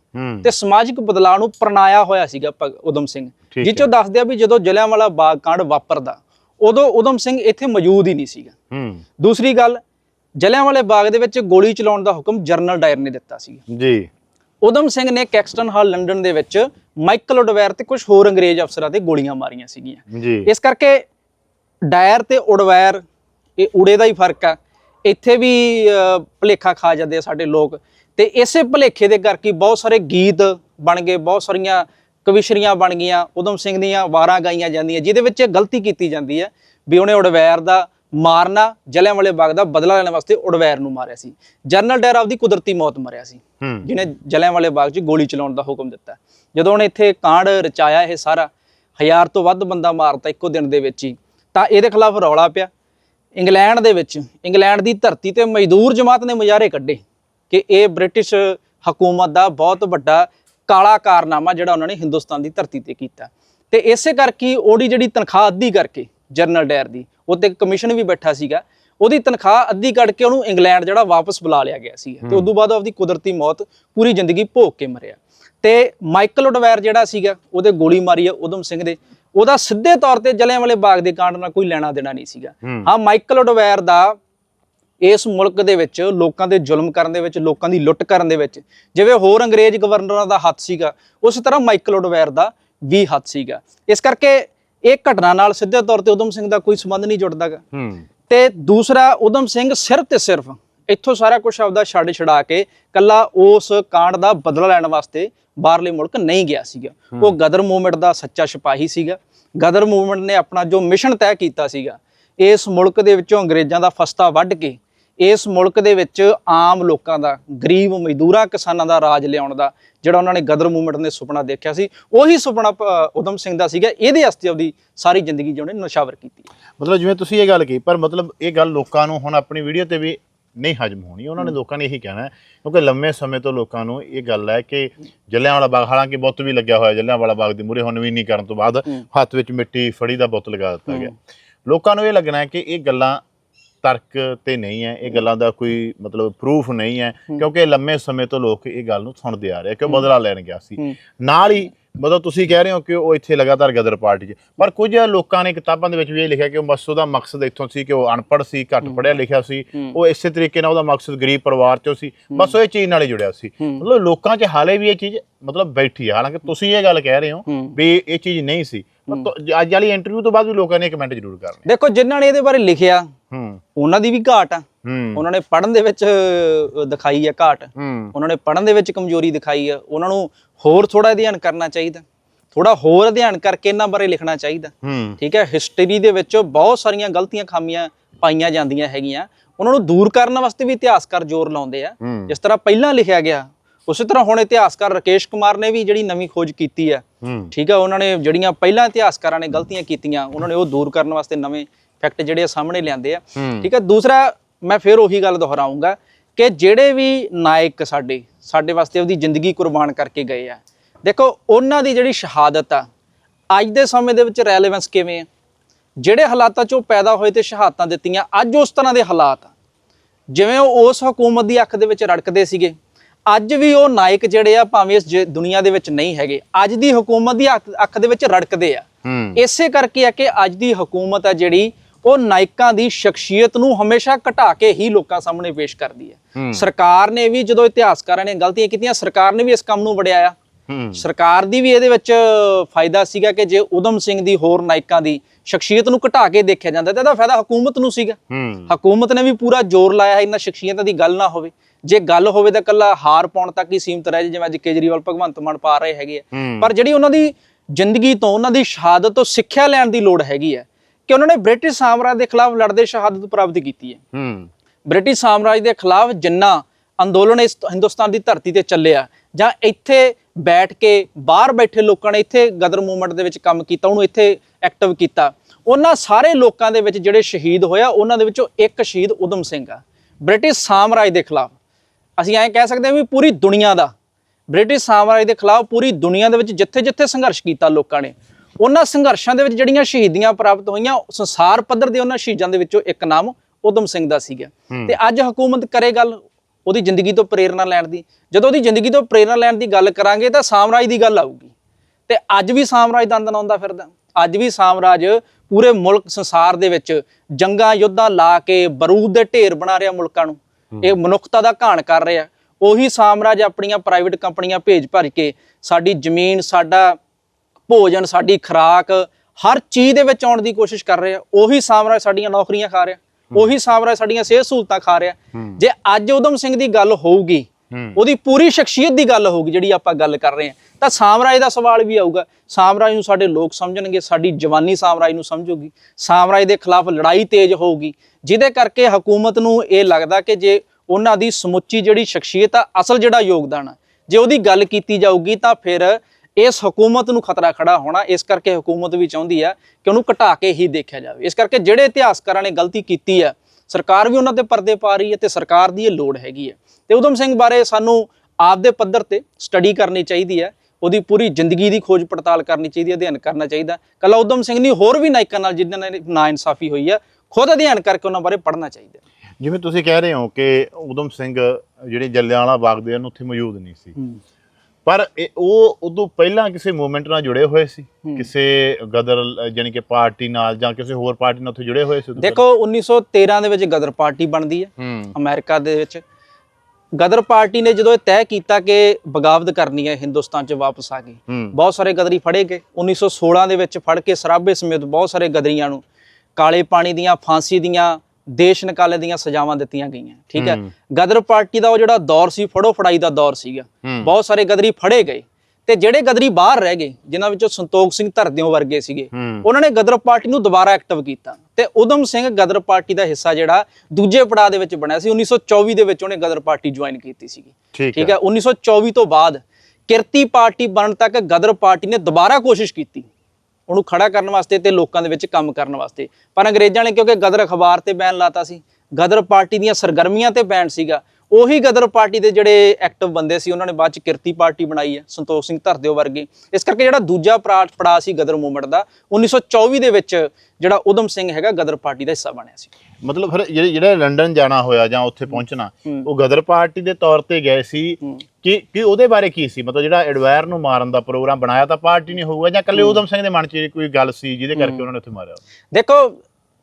ਤੇ ਸਮਾਜਿਕ ਬਦਲਾਅ ਨੂੰ ਪ੍ਰਣਾਇਆ ਹੋਇਆ ਸੀਗਾ ਉਦਮ ਸਿੰਘ। ਠੀਕ ਜਿੱਚੋਂ ਦੱਸਦੇ ਆ ਵੀ ਜਦੋਂ ਜਲਿਆਂਵਾਲਾ ਬਾਗ ਕਾਂਡ ਵਾਪਰਦਾ ਉਦੋਂ ਉਦਮ ਸਿੰਘ ਇੱਥੇ ਮੌਜੂਦ ਹੀ ਨਹੀਂ ਸੀਗਾ। ਦੂਸਰੀ ਗੱਲ ਜਲਿਆਂਵਾਲੇ ਬਾਗ ਦੇ ਵਿੱਚ ਗੋਲੀ ਚਲਾਉਣ ਦਾ ਹੁਕਮ ਜਨਰਲ ਡਾਇਰ ਨੇ ਦਿੱਤਾ ਸੀਗਾ। ਜੀ। ਉਦਮ ਸਿੰਘ ਨੇ ਕੈਕਸਟਨ ਹਾਲ ਲੰਡਨ ਦੇ ਵਿੱਚ ਮਾਈਕਲ ਉਡਵੈਰ ਤੇ ਕੁਝ ਹੋਰ ਅੰਗਰੇਜ਼ ਅਫਸਰਾਂ ਤੇ ਗੋਲੀਆਂ ਮਾਰੀਆਂ ਸੀਗੀਆਂ। ਜੀ। ਇਸ ਕਰਕੇ ਡਾਇਰ ਤੇ ਉਡਵੈਰ ਇਹ ਉੜੇ ਦਾ ਹੀ ਫ਼ਰਕ ਆ। ਇੱਥੇ ਵੀ ਭੁਲੇਖਾ ਖਾ ਜਾਂਦੇ ਆ ਸਾਡੇ ਲੋਕ। ਤੇ ਇਸੇ ਭੁਲੇਖੇ ਦੇ ਕਰਕੇ ਬਹੁਤ ਸਾਰੇ ਗੀਤ ਬਣ ਗਏ ਬਹੁਤ ਸਾਰੀਆਂ ਕਵਿਸ਼ਰੀਆਂ ਬਣ ਗਈਆਂ ਉਦਮ ਸਿੰਘ ਦੀਆਂ ਵਾਰਾਂ ਗਾਈਆਂ ਜਾਂਦੀਆਂ ਜਿਹਦੇ ਵਿੱਚ ਇਹ ਗਲਤੀ ਕੀਤੀ ਜਾਂਦੀ ਹੈ ਵੀ ਉਹਨੇ ਉਡਵੈਰ ਦਾ ਮਾਰਨਾ ਜਲਿਆਂਵਾਲੇ ਬਾਗ ਦਾ ਬਦਲਾ ਲੈਣ ਵਾਸਤੇ ਉਡਵੈਰ ਨੂੰ ਮਾਰਿਆ ਸੀ। ਜਨਰਲ ਡਾਇਰ ਆਪਦੀ ਕੁਦਰਤੀ ਮੌਤ ਮਰਿਆ ਸੀ। ਹੂੰ। ਜਲਿਆਂਵਾਲੇ ਬਾਗ 'ਚ ਗੋਲੀ ਚਲਾਉਣ ਦਾ ਹੁਕਮ ਦਿੱਤਾ। ਜਦੋਂ ਉਹਨੇ ਇੱਥੇ ਕਾਂਡ ਰਚਾਇਆ ਇਹ ਸਾਰਾ, ਹਜ਼ਾਰ ਤੋਂ ਵੱਧ ਬੰਦਾ ਮਾਰਤਾ ਇੱਕੋ ਦਿਨ ਦੇ ਵਿੱਚ ਹੀ, ਤਾਂ ਇਹਦੇ ਖਿਲਾਫ ਰੌਲਾ ਪਿਆ। ਇੰਗਲੈਂਡ ਦੇ ਵਿੱਚ, ਇੰਗਲੈਂਡ ਦੀ ਧਰਤੀ ਤੇ ਮਜ਼ਦੂਰ ਜਮਾਤ ਨੇ ਮੁਜ਼ਾਹਰੇ ਕੱਢੇ ਕਿ ਇਹ ਬ੍ਰਿਟਿਸ਼ ਹਕੂਮਤ ਦਾ ਬਹੁਤ ਵੱਡਾ ਕਾਲਾ ਕਾਰਨਾਮਾ ਜਿਹੜਾ ਉਹਨਾਂ ਨੇ ਹਿੰਦੁਸਤਾਨ ਦੀ ਧਰਤੀ ਤੇ ਕੀਤਾ। ਤੇ ਇਸੇ ਕਰਕੇ ਉਹਦੀ ਜਿਹੜੀ ਤਨਖਾਹ ਅੱਧੀ ਕਰਕੇ ਜਨਰਲ ਡਾਇਰ ਦੀ ਉਹ ਤੇ ਕਮਿਸ਼ਨ ਵੀ ਬੈਠਾ ਸੀਗਾ ਉਹਦੀ ਤਨਖਾਹ ਅੱਧੀ ਕੱਢ ਕੇ ਉਹਨੂੰ ਇੰਗਲੈਂਡ ਜਿਹੜਾ ਵਾਪਸ ਬੁਲਾ ਲਿਆ ਗਿਆ ਸੀ। ਤੇ ਉਦੋਂ ਬਾਅਦ ਉਹ ਆਪਦੀ ਕੁਦਰਤੀ ਮੌਤ ਪੂਰੀ ਜ਼ਿੰਦਗੀ ਭੋਗ ਕੇ ਮਰਿਆ। ਤੇ ਮਾਈਕਲ ਉਡਵੈਰ ਜਿਹੜਾ ਸੀਗਾ ਉਹਦੇ ਗੋਲੀ ਮਾਰੀ ਆ ਉਦਮ ਸਿੰਘ ਦੇ। ਉਹਦਾ ਸਿੱਧੇ ਤੌਰ ਤੇ ਜਲਿਆਂਵਾਲੇ ਬਾਗ ਦੇ ਕਾਂਡ ਨਾਲ ਕੋਈ ਲੈਣਾ ਦੇਣਾ ਨਹੀਂ ਸੀਗਾ। ਹੂੰ। ਮਾਈਕਲ ਉਡਵੈਰ ਦਾ ਇਸ ਮੁਲਕ ਦੇ ਵਿੱਚ ਲੋਕਾਂ ਦੇ ਜ਼ੁਲਮ ਕਰਨ ਦੇ ਵਿੱਚ ਲੋਕਾਂ ਦੀ ਲੁੱਟ ਕਰਨ ਦੇ ਵਿੱਚ ਜਿਵੇਂ ਹੋਰ ਅੰਗਰੇਜ਼ ਗਵਰਨਰਾਂ ਦਾ ਹੱਥ ਸੀਗਾ ਉਸੇ ਤਰ੍ਹਾਂ ਮਾਈਕਲ ਉਡਵੈਰ ਦਾ ਵੀ ਹੱਥ ਸੀਗਾ। ਇਸ ਕਰਕੇ ਇਹ ਘਟਨਾ ਨਾਲ ਸਿੱਧੇ ਤੌਰ ਤੇ ਉਦਮ ਸਿੰਘ ਦਾ ਕੋਈ ਸੰਬੰਧ ਨਹੀਂ ਜੁੜਦਾਗਾ ਤੇ ਦੂਸਰਾ ਉਦਮ ਸਿੰਘ ਸਿਰਫ ਤੇ ਸਿਰਫ। ਇੱਥੋਂ ਸਾਰਾ ਕੁਝ ਆਪਦਾ ਛੱਡ ਛਡਾ ਕੇ ਕੱਲਾ ਉਸ ਕਾਂਡ ਦਾ ਬਦਲਾ ਲੈਣ ਵਾਸਤੇ ਬਾਹਰਲੇ ਮੁਲਕ ਨਹੀਂ ਗਿਆ ਸੀਗਾ। ਉਹ ਗਦਰ ਮੂਵਮੈਂਟ ਦਾ ਸੱਚਾ ਸਿਪਾਹੀ ਸੀਗਾ। ਗਦਰ ਮੂਵਮੈਂਟ ਨੇ ਆਪਣਾ ਜੋ ਮਿਸ਼ਨ ਤੈਅ ਕੀਤਾ ਸੀਗਾ ਇਸ ਮੁਲਕ ਦੇ ਵਿੱਚੋਂ ਅੰਗਰੇਜ਼ਾਂ ਦਾ ਫਸਤਾ ਵੱਢ ਕੇ ਇਸ ਮੁਲਕ ਦੇ ਵਿੱਚ ਆਮ ਲੋਕਾਂ ਦਾ ਗਰੀਬ ਮਜ਼ਦੂਰਾਂ ਕਿਸਾਨਾਂ ਦਾ ਰਾਜ ਲਿਆਉਣ ਦਾ ਜਿਹੜਾ ਉਹਨਾਂ ਨੇ ਗਦਰ ਮੂਵਮੈਂਟ ਨੇ ਸੁਪਨਾ ਦੇਖਿਆ ਸੀ ਉਹੀ ਸੁਪਨਾ ਉਦਮ ਸਿੰਘ ਦਾ ਸੀਗਾ ਇਹਦੇ ਵਾਸਤੇ ਉਹਦੀ ਸਾਰੀ ਜ਼ਿੰਦਗੀ ਜਿਹਨੇ ਨਸ਼ਾਵਰ ਕੀਤੀ ਮਤਲਬ ਜਿਵੇਂ ਤੁਸੀਂ ਇਹ ਗੱਲ ਕਹੀ ਪਰ ਮਤਲਬ ਇਹ ਗੱਲ ਲੋਕਾਂ ਨੂੰ ਹੁਣ ਆਪਣੀ ਵੀਡੀਓ ਤੇ ਵੀ ਨਹੀਂ ਹਜਮ ਹੋਣੀ ਉਹਨਾਂ ਨੇ ਲੋਕਾਂ ਨੇ ਇਹੀ ਕਹਿਣਾ ਕਿਉਂਕਿ ਲੰਮੇ ਸਮੇਂ ਤੋਂ ਲੋਕਾਂ ਨੂੰ ਇਹ ਗੱਲ ਹੈ ਕਿ ਜਲਿਆਂਵਾਲਾ ਬਾਗ ਹਾਲਾਂਕਿ ਬੁੱਤ ਵੀ ਲੱਗਿਆ ਹੋਇਆ ਜਲਿਆਂਵਾਲਾ ਬਾਗ ਦੀ ਮੂਰੇ ਹੁਣ ਵੀ ਨਹੀਂ ਕਰਨ ਤੋਂ ਬਾਅਦ ਹੱਥ ਵਿੱਚ ਮਿੱਟੀ ਫੜੀ ਦਾ ਬੁੱਤ ਲਗਾ ਦਿੱਤਾ ਗਿਆ। ਲੋਕਾਂ ਨੂੰ ਇਹ ਲੱਗਣਾ ਹੈ ਕਿ ਇਹ ਗੱਲਾਂ ਤਰਕ ਤੇ ਨਹੀਂ ਹੈ ਇਹ ਗੱਲਾਂ ਦਾ ਕੋਈ ਮਤਲਬ ਪ੍ਰੂਫ ਨਹੀਂ ਹੈ ਕਿਉਂਕਿ ਲੰਮੇ ਸਮੇਂ ਤੋਂ ਲੋਕ ਇਹ ਗੱਲ ਨੂੰ ਸੁਣਦੇ ਆ ਰਹੇ ਕਿ ਉਹ ਬਦਲਾ ਲੈਣ ਗਿਆ ਸੀ। ਨਾਲ ਹੀ ਮਤਲਬ ਤੁਸੀਂ ਕਹਿ ਰਹੇ ਹੋ ਕਿ ਉਹ ਇੱਥੇ ਲਗਾਤਾਰ ਗਦਰ ਪਾਰਟੀ 'ਚ ਪਰ ਕੁਝ ਲੋਕਾਂ ਨੇ ਕਿਤਾਬਾਂ ਦੇ ਵਿੱਚ ਵੀ ਇਹ ਲਿਖਿਆ ਕਿ ਉਹ ਮਸੂ ਦਾ ਮਕਸਦ ਇੱਥੋਂ ਸੀ ਕਿ ਉਹ ਅਨਪੜ੍ਹ ਸੀ ਘੱਟ ਪੜ੍ਹਿਆ ਲਿਖਿਆ ਸੀ ਉਹ ਇਸੇ ਤਰੀਕੇ ਨਾਲ ਉਹਦਾ ਮਕਸਦ ਗਰੀਬ ਪਰਿਵਾਰ 'ਚੋਂ ਸੀ ਬਸ ਉਹ ਇਹ ਚੀਜ਼ ਨਾਲ ਹੀ ਜੁੜਿਆ ਸੀ। ਮਤਲਬ ਲੋਕਾਂ 'ਚ ਹਾਲੇ ਵੀ ਇਹ ਚੀਜ਼ ਮਤਲਬ ਬੈਠੀ ਹੈ ਹਾਲਾਂਕਿ ਤੁਸੀਂ ਇਹ ਗੱਲ ਕਹਿ ਰਹੇ ਹੋ। ਵੀ ਇਹ ਚੀਜ਼ ਨਹੀਂ ਸੀ। ਅੱਜ ਵਾਲੀ ਇੰਟਰਵਿਊ ਤੋਂ ਬਾਅਦ ਵੀ ਲੋਕਾਂ ਨੇ ਕਮੈਂਟ ਜ਼ਰੂਰ ਕਰਨੇ। ਦੇਖੋ ਜਿਨ੍ਹਾਂ ਨੇ ਇਹਦੇ ਬਾਰੇ ਲਿਖਿਆ ਹੂੰ। ਉਹਨਾਂ ਦੀ ਵੀ ਘਾਟ ਆ। ਹੂੰ। ਉਹਨਾਂ ਨੇ ਪੜਨ ਦੇ ਵਿੱਚ ਦਿਖਾਈ ਆ ਘਾਟ। ਉਹਨਾਂ ਨੇ ਪੜਨ ਦੇ ਵਿੱਚ ਕਮਜ਼ੋਰੀ ਦਿਖਾਈ ਆ। ਉਹਨਾਂ ਨੂੰ ਹੋਰ ਥੋੜਾ ਅਧਿਐਨ ਕਰਨਾ ਚਾਹੀਦਾ। ਥੋੜਾ ਹੋਰ ਅਧਿਐਨ ਕਰਕੇ ਇਹਨਾਂ ਬਾਰੇ ਲਿਖਣਾ ਚਾਹੀਦਾ। ਠੀਕ ਹੈ? ਹਿਸਟਰੀ ਦੇ ਵਿੱਚ ਬਹੁਤ ਸਾਰੀਆਂ ਗਲਤੀਆਂ ਖਾਮੀਆਂ ਪਾਈਆਂ ਜਾਂਦੀਆਂ ਹੈਗੀਆਂ। ਉਹਨਾਂ ਨੂੰ ਦੂਰ ਕਰਨ ਵਾਸਤੇ ਵੀ ਇਤਿਹਾਸਕਾਰ ਜ਼ੋਰ ਲਾਉਂਦੇ ਆ। ਜਿਸ ਤਰ੍ਹਾਂ ਪਹਿਲਾਂ ਲਿਖਿਆ ਗਿਆ ਉਸੇ ਤਰ੍ਹਾਂ ਹੁਣ ਇਤਿਹਾਸਕਾਰ ਰਕੇਸ਼ ਕੁਮਾਰ ਨੇ ਵੀ ਜਿਹੜੀ ਨਵੀਂ ਖੋਜ ਕੀਤੀ ਹੂੰ ਠੀਕ ਆ ਉਹਨਾਂ ਨੇ ਜਿਹੜੀਆਂ ਪਹਿਲਾਂ ਇਤਿਹਾਸਕਾਰਾਂ ਨੇ ਗਲਤੀਆਂ ਕੀਤੀਆਂ ਉਹਨਾਂ ਨੇ ਉਹ ਦੂਰ ਕਰਨ ਵਾਸਤੇ ਨਵੇਂ ਫੈਕਟ ਜਿਹੜੇ ਆ ਸਾਹਮਣੇ ਲਿਆਂਦੇ ਆ। ਹੂੰ। ਠੀਕ ਆ ਦੂਸਰਾ ਮੈਂ ਫਿਰ ਉਹੀ ਗੱਲ ਦੁਹਰਾਉਂਗਾ ਕਿ ਜਿਹੜੇ ਵੀ ਨਾਇਕ ਸਾਡੇ ਸਾਡੇ ਵਾਸਤੇ ਉਹਦੀ ਜ਼ਿੰਦਗੀ ਕੁਰਬਾਨ ਕਰਕੇ ਗਏ ਆ। ਦੇਖੋ ਉਹਨਾਂ ਦੀ ਜਿਹੜੀ ਸ਼ਹਾਦਤ ਆ ਅੱਜ ਦੇ ਸਮੇਂ ਦੇ ਵਿੱਚ ਰੈਲੇਵੈਂਸ ਕਿਵੇਂ ਆ? ਜਿਹੜੇ ਹਾਲਾਤਾਂ 'ਚ ਉਹ ਪੈਦਾ ਹੋਏ ਤੇ ਸ਼ਹਾਦਤਾਂ ਦਿੱਤੀਆਂ ਅੱਜ ਉਸ ਤਰ੍ਹਾਂ ਦੇ ਹਾਲਾਤ ਜਿਵੇਂ ਉਹ ਉਸ ਹਕੂਮਤ ਦੀ ਅੱਖ ਦੇ ਵਿੱਚ ਰੜਕਦੇ ਸੀਗੇ ਅੱਜ ਵੀ ਉਹ ਨਾਇਕ ਜਿਹੜੇ ਆ ਭਾਵੇਂ ਇਸ ਦੁਨੀਆ ਦੇ ਵਿੱਚ ਨਹੀਂ ਹੈਗੇ ਅੱਜ ਦੀ ਹਕੂਮਤ ਦੀ ਅੱਖ- ਦੇ ਵਿੱਚ ਰੜਕਦੇ ਆ। ਇਸੇ ਕਰਕੇ ਆ ਕਿ ਅੱਜ ਦੀ ਹਕੂਮਤ ਆ ਜਿਹੜੀ ਉਹ ਨਾਇਕਾਂ ਦੀ ਸ਼ਖਸੀਅਤ ਨੂੰ ਹਮੇਸ਼ਾ ਘਟਾ ਕੇ ਹੀ ਲੋਕਾਂ ਸਾਹਮਣੇ ਪੇਸ਼ ਕਰਦੀ ਹੈ। ਸਰਕਾਰ ਨੇ ਵੀ ਜਦੋਂ ਇਤਿਹਾਸਕਾਰਾਂ ਨੇ ਗਲਤੀਆਂ ਕੀਤੀਆਂ ਸਰਕਾਰ ਨੇ ਵੀ ਇਸ ਕੰਮ ਨੂੰ ਵੜਿਆਇਆ ਸਰਕਾਰ ਦੀ ਵੀ ਇਹਦੇ ਵਿੱਚ ਫਾਇਦਾ ਸੀਗਾ ਕਿ ਜੇ ਉਦਮ ਸਿੰਘ ਦੀ ਹੋਰ ਨਾਇਕਾਂ ਦੀ ਸ਼ਖਸੀਅਤ ਨੂੰ ਘਟਾ ਕੇ ਦੇਖਿਆ ਜਾਂਦਾ ਤਾਂ ਇਹਦਾ ਫਾਇਦਾ ਹਕੂਮਤ ਨੂੰ ਸੀਗਾ। ਹਕੂਮਤ ਨੇ ਵੀ ਪੂਰਾ ਜ਼ੋਰ ਲਾਇਆ ਇਹਨਾਂ ਸ਼ਖਸੀਅਤਾਂ ਦੀ ਗੱਲ ਨਾ ਹੋਵੇ। ਜੇ ਗੱਲ ਹੋਵੇ ਤਾਂ ਕੱਲਾ ਹਾਰ ਪਾਉਣ ਤੱਕ ਹੀ ਸੀਮਤ ਰਹਿ ਜਿਵੇਂ ਅੱਜ ਕੇਜਰੀਵਾਲ ਭਗਵੰਤ ਮਾਨ ਪਾ ਰਹੇ ਹੈਗੇ ਆ। ਪਰ ਜਿਹੜੀ ਉਹਨਾਂ ਦੀ ਜ਼ਿੰਦਗੀ ਤੋਂ ਉਹਨਾਂ ਦੀ ਸ਼ਹਾਦਤ ਤੋਂ ਸਿੱਖਿਆ ਲੈਣ ਦੀ ਲੋੜ ਹੈਗੀ ਹੈ ਕਿ ਉਹਨਾਂ ਨੇ ਬ੍ਰਿਟਿਸ਼ ਸਾਮਰਾਜ ਦੇ ਖਿਲਾਫ ਲੜਦੇ ਸ਼ਹਾਦਤ ਪ੍ਰਾਪਤ ਕੀਤੀ ਹੈ। ਹੂੰ। ਬ੍ਰਿਟਿਸ਼ ਸਾਮਰਾਜ ਦੇ ਖਿਲਾਫ ਜਿੰਨਾ ਅੰਦੋਲਨ ਇਸ ਹਿੰਦੁਸਤਾਨ ਦੀ ਧਰਤੀ ਤੇ ਚੱਲਿਆ ਜਾਂ ਇੱਥੇ ਬੈਠ ਕੇ ਬਾਹਰ ਬੈਠੇ ਲੋਕਾਂ ਨੇ ਇੱਥੇ ਗਦਰ ਮੂਵਮੈਂਟ ਦੇ ਵਿੱਚ ਕੰਮ ਕੀਤਾ ਉਹਨੂੰ ਇੱਥੇ ਐਕਟਿਵ ਕੀਤਾ। ਉਹਨਾਂ ਸਾਰੇ ਲੋਕਾਂ ਦੇ ਵਿੱਚ ਜਿਹੜੇ ਸ਼ਹੀਦ ਹੋਇਆ ਉਹਨਾਂ ਦੇ ਵਿੱਚੋਂ ਇੱਕ ਸ਼ਹੀਦ ਉਦਮ ਸਿੰਘ ਆ। ਬ੍ਰਿਟਿਸ਼ ਸਾਮਰਾਜ ਦੇ ਖਿਲਾਫ। ਅਸੀਂ ਐਂ ਕਹਿ ਸਕਦੇ ਹਾਂ ਵੀ ਪੂਰੀ ਦੁਨੀਆ ਦਾ। ਬ੍ਰਿਟਿਸ਼ ਸਾਮਰਾਜ ਦੇ ਖਿਲਾਫ ਪੂਰੀ ਦੁਨੀਆ ਦੇ ਵਿੱਚ ਜਿੱਥੇ-ਜਿੱਥੇ ਸੰਘਰਸ਼ ਕੀਤਾ ਲੋਕਾਂ ਨੇ ਉਹਨਾਂ ਸੰਘਰਸ਼ਾਂ ਦੇ ਵਿੱਚ ਜਿਹੜੀਆਂ ਸ਼ਹੀਦੀਆਂ ਪ੍ਰਾਪਤ ਹੋਈਆਂ ਸੰਸਾਰ ਪੱਧਰ ਦੇ ਉਹਨਾਂ ਸ਼ਹੀਦਾਂ ਦੇ ਵਿੱਚੋਂ ਇੱਕ ਨਾਮ ਉਦਮ ਸਿੰਘ ਦਾ ਸੀਗਾ। ਤੇ ਅੱਜ ਹਕੂਮਤ ਕਰੇ ਗੱਲ ਉਹਦੀ ਜ਼ਿੰਦਗੀ ਤੋਂ ਪ੍ਰੇਰਣਾ ਲੈਣ ਦੀ। ਜਦੋਂ ਉਹਦੀ ਜ਼ਿੰਦਗੀ ਤੋਂ ਪ੍ਰੇਰਣਾ ਲੈਣ ਦੀ ਗੱਲ ਕਰਾਂਗੇ ਤਾਂ ਸਾਮਰਾਜ ਦੀ ਗੱਲ ਆਊਗੀ। ਤੇ ਅੱਜ ਵੀ ਸਾਮਰਾਜ ਦਾ ਅੰਦਨ ਆਉਂਦਾ ਫਿਰਦਾ। ਅੱਜ ਵੀ ਸਾਮਰਾਜ ਪੂਰੇ ਮੁਲਕ ਸੰਸਾਰ ਦੇ ਵਿੱਚ ਜੰਗਾਂ ਯੁੱਧਾਂ ਲਾ ਕੇ ਬਰੂਦ ਦੇ ਢੇਰ ਬਣਾ ਰਿਹਾ ਮੁਲਕਾਂ ਨੂੰ। ਇਹ ਮਨੁੱਖਤਾ ਦਾ ਘਾਣ ਕਰ ਰਿਹਾ। ਉਹੀ ਸਾਮਰਾਜ ਆਪਣੀਆਂ ਪ੍ਰਾਈਵੇਟ ਕੰਪਨੀਆਂ ਭੇਜ ਭਰ ਕੇ ਸਾਡੀ ਜ਼ਮੀਨ ਸਾਡਾ ਭੋਜਨ ਸਾਡੀ ਖੁਰਾਕ ਹਰ ਚੀਜ਼ ਦੇ ਵਿੱਚ ਆਉਣ ਦੀ ਕੋਸ਼ਿਸ਼ ਕਰ ਰਿਹਾ। ਉਹੀ ਸਾਮਰਾਜ ਸਾਡੀਆਂ ਨੌਕਰੀਆਂ ਖਾ ਰਿਹਾ। ਉਹੀ ਸਾਮਰਾਜ ਸਾਡੀਆਂ ਸਿਹਤ ਸਹੂਲਤਾਂ ਖਾ ਰਿਹਾ। ਜੇ ਅੱਜ ਉਦਮ ਸਿੰਘ ਦੀ ਗੱਲ ਹੋਊਗੀ। ਉਹਦੀ ਪੂਰੀ ਸ਼ਖਸੀਅਤ ਦੀ ਗੱਲ ਹੋਊਗੀ ਜਿਹੜੀ ਆਪਾਂ ਗੱਲ ਕਰ ਰਹੇ ਹਾਂ ਤਾਂ ਸਾਮਰਾਜ ਦਾ ਸਵਾਲ ਵੀ ਆਊਗਾ। ਸਾਮਰਾਜ ਨੂੰ ਸਾਡੇ ਲੋਕ ਸਮਝਣਗੇ ਸਾਡੀ ਜਵਾਨੀ ਸਾਮਰਾਜ ਨੂੰ ਸਮਝੂਗੀ। ਸਾਮਰਾਜ ਦੇ ਖਿਲਾਫ ਲੜਾਈ ਤੇਜ਼ ਹੋਊਗੀ ਜਿਹਦੇ ਕਰਕੇ ਹਕੂਮਤ ਨੂੰ ਇਹ ਲੱਗਦਾ ਕਿ ਜੇ ਉਹਨਾਂ ਦੀ ਸਮੁੱਚੀ ਜਿਹੜੀ ਸ਼ਖਸੀਅਤ ਆ ਅਸਲ ਜਿਹੜਾ ਯੋਗਦਾਨ ਆ ਜੇ ਉਹਦੀ ਗੱਲ ਕੀਤੀ ਜਾਊਗੀ ਤਾਂ ਫਿਰ ਇਸ ਹਕੂਮਤ ਨੂੰ ਖਤਰਾ ਖੜਾ ਹੋਣਾ ਇਸ ਕਰਕੇ ਹਕੂਮਤ ਵੀ ਚਾਹੁੰਦੀ ਆ ਕਿ ਉਹਨੂੰ ਘਟਾ ਕੇ ਹੀ ਦੇਖਿਆ ਜਾਵੇ। ਇਸ ਕਰਕੇ ਜਿਹੜੇ ਇਤਿਹਾਸਕਾਰਾਂ ਨੇ ਗਲਤੀ ਕੀਤੀ ਆ ਸਰਕਾਰ ਵੀ ਉਹਨਾਂ ਤੇ ਪਰਦੇ ਪਾ ਰਹੀ ਹੈ ਤੇ ਸਰਕਾਰ ਦੀ ਇਹ ਲੋੜ ਹੈਗੀ ਹੈ। ਤੇ ਉਦਮ ਸਿੰਘ ਬਾਰੇ ਸਾਨੂੰ ਆਪਦੇ ਪੱਧਰ ਤੇ ਸਟੱਡੀ ਕਰਨੀ ਚਾਹੀਦੀ ਹੈ ਉਹਦੀ ਪੂਰੀ ਜ਼ਿੰਦਗੀ ਦੀ ਖੋਜ ਪੜਤਾਲ ਕਰਨੀ ਚਾਹੀਦੀ ਹੈ ਅਧਿਐਨ ਕਰਨਾ ਚਾਹੀਦਾ ਕੱਲਾ ਉਦਮ ਸਿੰਘ ਨਹੀਂ ਹੋਰ ਵੀ ਨਾਇਕਾਂ ਨਾਲ ਜਿਨ੍ਹਾਂ ਨੇ ਨਾ ਇਨਸਾਫੀ ਹੋਈ ਹੈ ਖੁਦ ਅਧਿਐਨ ਕਰਕੇ ਉਹਨਾਂ ਬਾਰੇ ਪੜ੍ਹਨਾ ਚਾਹੀਦਾ। ਜਿਵੇਂ ਤੁਸੀਂ ਕਹਿ ਰਹੇ ਹੋ ਕਿ ਉਦਮ ਸਿੰਘ ਜਿਹੜੇ ਜਲਿਆਂਵਾਲਾ ਬਾਗ ਦੇ ਹਨ ਉੱਥੇ ਮੌਜੂਦ ਨਹੀਂ ਸੀ। ਪਰ ਇਹ ਉਹ ਉਦੋਂ ਪਹਿਲਾਂ ਕਿਸੇ ਮੂਵਮੈਂਟ ਨਾਲ ਜੁੜੇ ਹੋਏ ਸੀ? ਕਿਸੇ ਗਦਰ ਜਾਣੀ ਕਿ ਪਾਰਟੀ ਨਾਲ ਜਾਂ ਕਿਸੇ ਹੋਰ ਪਾਰਟੀ ਨਾਲ ਉੱਥੇ ਜੁੜੇ ਹੋਏ ਸੀ ਉਦੋਂ ਦੇਖੋ 1913 ਦੇ ਵਿੱਚ ਗਦਰ ਪਾਰਟੀ ਬਣਦੀ ਹੈ ਪਹਿਲਾਂ? ਹੂੰ। ਅਮਰੀਕਾ ਦੇ ਵਿੱਚ। ਗਦਰ ਪਾਰਟੀ ਨੇ ਜਦੋਂ ਇਹ ਤੈਅ ਕੀਤਾ ਕਿ ਬਗਾਵਤ ਕਰਨੀ ਹੈ ਹਿੰਦੁਸਤਾਨ 'ਚ ਵਾਪਸ ਆ ਗਈ ਹੂੰ। ਬਹੁਤ ਸਾਰੇ ਗਦਰੀ ਫੜੇ ਗਏ। 1916 ਦੇ ਵਿੱਚ ਫੜ ਕੇ ਸਰਾਬੇ ਸਮੇਤ ਬਹੁਤ ਸਾਰੇ ਗਦਰੀਆਂ ਨੂੰ ਕਾਲੇ ਪਾਣੀ ਦੀਆਂ ਫਾਂਸੀ ਦੀਆਂ ਦੇਸ਼ ਨਿਕਾਲੇ ਦੀਆਂ ਸਜ਼ਾਵਾਂ ਦਿੱਤੀਆਂ ਗਈਆਂ ਠੀਕ ਹੈ। ਗਦਰ ਪਾਰਟੀ ਦਾ ਉਹ ਜਿਹੜਾ ਦੌਰ ਸੀ ਫੜੋ ਫੜਾਈ ਦਾ ਦੌਰ ਸੀਗਾ। ਬਹੁਤ ਸਾਰੇ ਗਦਰੀ ਫੜੇ ਗਏ। ਤੇ ਜਿਹੜੇ ਗਦਰੀ ਬਾਹਰ ਰਹਿ ਗਏ ਜਿਨ੍ਹਾਂ ਵਿੱਚੋਂ ਸੰਤੋਖ ਸਿੰਘ ਧਰਦਿਓ ਵਰਗੇ ਸੀਗੇ। ਉਹਨਾਂ ਨੇ ਗਦਰ ਪਾਰਟੀ ਨੂੰ ਦੁਬਾਰਾ ਐਕਟਿਵ ਕੀਤਾ। ਤੇ ਉਦਮ ਸਿੰਘ ਗਦਰ ਪਾਰਟੀ ਦਾ ਹਿੱਸਾ ਜਿਹੜਾ ਦੂਜੇ ਪੜਾਅ ਦੇ ਵਿੱਚ ਬਣਿਆ ਸੀ 1924 ਦੇ ਵਿੱਚ ਉਹਨੇ ਗਦਰ ਪਾਰਟੀ ਜੁਆਇਨ ਕੀਤੀ ਸੀਗੀ। ਠੀਕ ਹੈ। 1924 ਤੋਂ ਬਾਅਦ ਕਿਰਤੀ ਪਾਰਟੀ ਬਣਨ ਤੱਕ ਗਦਰ ਪਾਰਟੀ ਨੇ ਦੁਬਾਰਾ ਕੋਸ਼ਿਸ਼ ਕੀਤੀ। ਉਹਨੂੰ ਖੜਾ ਕਰਨ ਵਾਸਤੇ ਤੇ ਲੋਕਾਂ ਦੇ ਵਿੱਚ ਕੰਮ ਕਰਨ ਵਾਸਤੇ। ਪਰ ਅੰਗਰੇਜ਼ਾਂ ਨੇ ਕਿਉਂਕਿ ਗਦਰ ਅਖਬਾਰ ਤੇ ਬੈਨ ਲਾਤਾ ਸੀ, ਗਦਰ ਪਾਰਟੀ ਦੀਆਂ ਸਰਗਰਮੀਆਂ ਤੇ ਬੈਨ ਸੀਗਾ। ਉਹੀ ਗਦਰ ਪਾਰਟੀ ਦੇ ਜਿਹੜੇ ਐਕਟਿਵ ਬੰਦੇ ਸੀ ਉਹਨਾਂ ਨੇ ਬਾਅਦ ਚ ਕਿਰਤੀ ਪਾਰਟੀ ਬਣਾਈ ਹੈ ਸੰਤੋਖ ਸਿੰਘ ਧਰਦਿਓ ਵਰਗੇ। ਇਸ ਕਰਕੇ ਜਿਹੜਾ ਦੂਜਾ ਪੜਾ ਸੀ ਗਦਰ ਮੂਵਮੈਂਟ ਦਾ 1924 ਦੇ ਵਿੱਚ ਜਿਹੜਾ ਉਦਮ ਸਿੰਘ ਹੈਗਾ ਗਦਰ ਪਾਰਟੀ ਦਾ ਹਿੱਸਾ ਬਣਿਆ ਸੀ। ਮਤਲਬ ਫਿਰ ਜਿਹੜੇ ਜਿਹੜੇ ਲੰਡਨ ਜਾਣਾ ਹੋਇਆ ਜਾਂ ਉੱਥੇ ਪਹੁੰਚਣਾ। ਉਹ ਗਦਰ ਪਾਰਟੀ ਦੇ ਤੌਰ ਤੇ ਗਏ ਸੀ। ਕਿ ਕਿ ਉਹਦੇ ਬਾਰੇ ਕੀ ਸੀ? ਮਤਲਬ ਜਿਹੜਾ ਐਡਵਾਇਰ ਨੂੰ ਮਾਰਨ ਦਾ ਪ੍ਰੋਗਰਾਮ ਬਣਾਇਆ ਤਾਂ ਪਾਰਟੀ ਨੇ ਹੋਊਗਾ ਜਾਂ ਇਕੱਲੇ ਉਦਮ ਸਿੰਘ ਦੇ ਮਨ 'ਚ ਕੋਈ ਗੱਲ ਸੀ ਜਿਹਦੇ ਕਰਕੇ ਉਹਨਾਂ ਨੇ ਉੱਥੇ ਮਾਰਿਆ? ਦੇਖੋ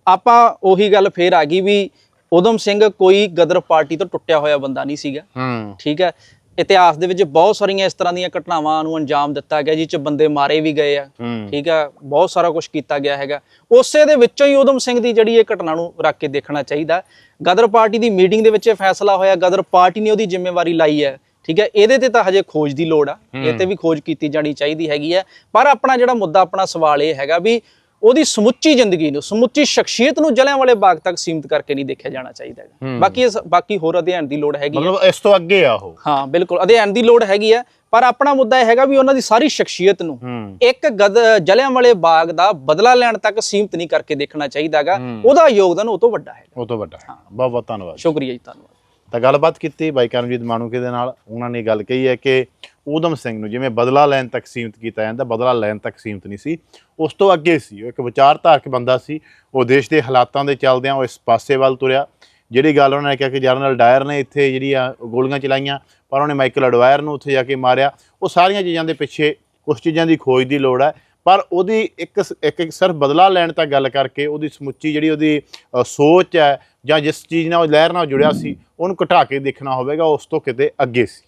ਆਪਾਂ ਉਹੀ ਗੱਲ ਫੇਰ ਆ ਗਈ ਵੀ ਉਦਮ ਸਿੰਘ ਕੋਈ ਗਦਰ ਪਾਰਟੀ ਤੋਂ ਟੁੱਟਿਆ ਹੋਇਆ ਬੰਦਾ ਨਹੀਂ ਸੀਗਾ। ਹੂੰ। ਠੀਕ ਹੈ? ਇਤਿਹਾਸ ਦੇ ਵਿੱਚ ਬਹੁਤ ਸਾਰੀਆਂ ਇਸ ਤਰ੍ਹਾਂ ਦੀਆਂ ਘਟਨਾਵਾਂ ਨੂੰ ਅੰਜਾਮ ਦਿੱਤਾ ਗਿਆ ਜਿਹ ਚ ਬੰਦੇ ਮਾਰੇ ਵੀ ਗਏ ਆ। ਠੀਕ ਹੈ? ਬਹੁਤ ਸਾਰਾ ਕੁਝ ਕੀਤਾ ਗਿਆ ਹੈਗਾ। ਉਸੇ ਦੇ ਵਿੱਚੋਂ ਹੀ ਉਦਮ ਸਿੰਘ ਦੀ ਜਿਹੜੀ ਇਹ ਘਟਨਾ ਨੂੰ ਰੱਖ ਕੇ ਦੇਖਣਾ ਚਾਹੀਦਾ। ਗਦਰ ਪਾਰਟੀ ਦੀ ਮੀਟਿੰਗ ਦੇ ਵਿੱਚ ਇਹ ਫੈਸਲਾ ਹੋਇਆ ਗਦਰ ਪਾਰਟੀ ਨੇ ਉਹਦੀ ਜ਼ਿੰਮੇਵਾਰੀ ਲਾਈ ਹੈ। ਠੀਕ ਹੈ? ਇਹਦੇ ਤੇ ਤਾਂ ਹਜੇ ਖੋਜ ਦੀ ਲੋੜ ਆ। ਇਹ ਤੇ ਵੀ ਖੋਜ ਕੀਤੀ ਜਾਣੀ ਚਾਹੀਦੀ ਹੈਗੀ ਹੈ। ਪਰ ਆਪਣਾ ਜਿਹੜਾ ਮੁੱਦਾ ਆਪਣਾ ਸਵਾਲ ਇਹ ਹੈਗਾ ਵੀ ਉਹਦੀ ਸਮੁੱਚੀ ਜ਼ਿੰਦਗੀ ਨੂੰ ਸਮੁੱਚੀ ਸ਼ਖਸੀਅਤ ਨੂੰ ਜਲਿਆਂ ਵਾਲੇ ਬਾਗ ਤੱਕ ਸੀਮਿਤ ਕਰਕੇ ਨਹੀਂ ਦੇਖਿਆ ਜਾਣਾ ਚਾਹੀਦਾ ਹੈਗਾ। ਬਾਕੀ ਇਸ- ਬਾਕੀ ਹੋਰ ਅਧਿਐਨ ਦੀ ਲੋੜ ਹੈਗੀ ਹੈ। ਮਤਲਬ ਇਸ ਤੋਂ ਅੱਗੇ ਆ ਉਹ। ਹਾਂ ਬਿਲਕੁਲ ਅਧਿਐਨ ਦੀ ਲੋੜ ਹੈਗੀ ਹੈ ਪਰ ਆਪਣਾ ਮੁੱਦਾ ਇਹ ਹੈਗਾ ਵੀ ਉਹਨਾਂ ਦੀ ਸਾਰੀ ਸ਼ਖਸੀਅਤ ਨੂੰ ਹੂੰ। ਇੱਕ ਗਦ ਜਲਿਆਂ ਵਾਲੇ ਬਾਗ ਦਾ ਬਦਲਾ ਲੈਣ ਤੱਕ ਸੀਮਿਤ ਨਹੀਂ ਕਰਕੇ ਦੇਖਣਾ ਚਾਹੀਦਾਗਾ ਉਹਦਾ ਯੋਗਦਾਨ ਉਹ ਤੋਂ ਵੱਡਾ ਹੈ ਉਹ ਤੋਂ ਵੱਡਾ ਹੈ। ਬਹੁਤ ਬਹੁਤ ਧੰਨਵਾਦ ਸ਼ੁਕਰੀਆ ਜੀ ਧੰਨਵਾਦ। ਤਾਂ ਗੱਲਬਾਤ ਕੀਤੀ ਬਾਈ ਕਰਮਜੀਤ ਮਾਨੂਕੇ ਦੇ ਨਾਲ। ਉਹਨਾਂ ਨੇ ਗੱਲ ਕਹੀ ਹੈ ਕਿ ਊਧਮ ਸਿੰਘ ਨੂੰ ਜਿਵੇਂ ਬਦਲਾ ਲੈਣ ਤੱਕ ਸੀਮਿਤ ਕੀਤਾ ਜਾਂਦਾ, ਬਦਲਾ ਲੈਣ ਤੱਕ ਸੀਮਿਤ ਨਹੀਂ ਸੀ। ਉਸ ਤੋਂ ਅੱਗੇ ਸੀ, ਉਹ ਇੱਕ ਵਿਚਾਰਧਾਰਕ ਬੰਦਾ ਸੀ, ਉਹ ਦੇਸ਼ ਦੇ ਹਾਲਾਤਾਂ ਦੇ ਚੱਲਦਿਆਂ ਉਹ ਇਸ ਪਾਸੇ ਵੱਲ ਤੁਰਿਆ। ਜਿਹੜੀ ਗੱਲ ਉਹਨਾਂ ਨੇ ਕਿਹਾ ਕਿ ਜਨਰਲ ਡਾਇਰ ਨੇ ਇੱਥੇ ਜਿਹੜੀਆਂ ਗੋਲੀਆਂ ਚਲਾਈਆਂ, ਪਰ ਉਹਨੇ ਮਾਈਕਲ ਅਡਵਾਇਰ ਨੂੰ ਉੱਥੇ ਜਾ ਕੇ ਮਾਰਿਆ। ਉਹ ਸਾਰੀਆਂ ਚੀਜ਼ਾਂ ਦੇ ਪਿੱਛੇ ਕੁਝ ਚੀਜ਼ਾਂ ਦੀ ਖੋਜ ਦੀ ਲੋੜ ਹੈ, ਪਰ ਉਹਦੀ ਇੱਕ ਇੱਕ ਇੱਕ ਸਿਰਫ ਬਦਲਾ ਲੈਣ ਤੱਕ ਗੱਲ ਕਰਕੇ ਉਹਦੀ ਸਮੁੱਚੀ ਜਿਹੜੀ ਉਹਦੀ ਸੋਚ ਹੈ ਜਾਂ ਜਿਸ ਚੀਜ਼ ਨਾਲ ਉਹ ਲਹਿਰ ਨਾਲ ਜੁੜਿਆ ਸੀ, ਉਹਨੂੰ ਘਟਾ ਕੇ ਦੇਖਣਾ ਹੋਵੇਗਾ, ਉਸ ਤੋਂ ਕਿਤੇ ਅੱਗੇ ਸੀ।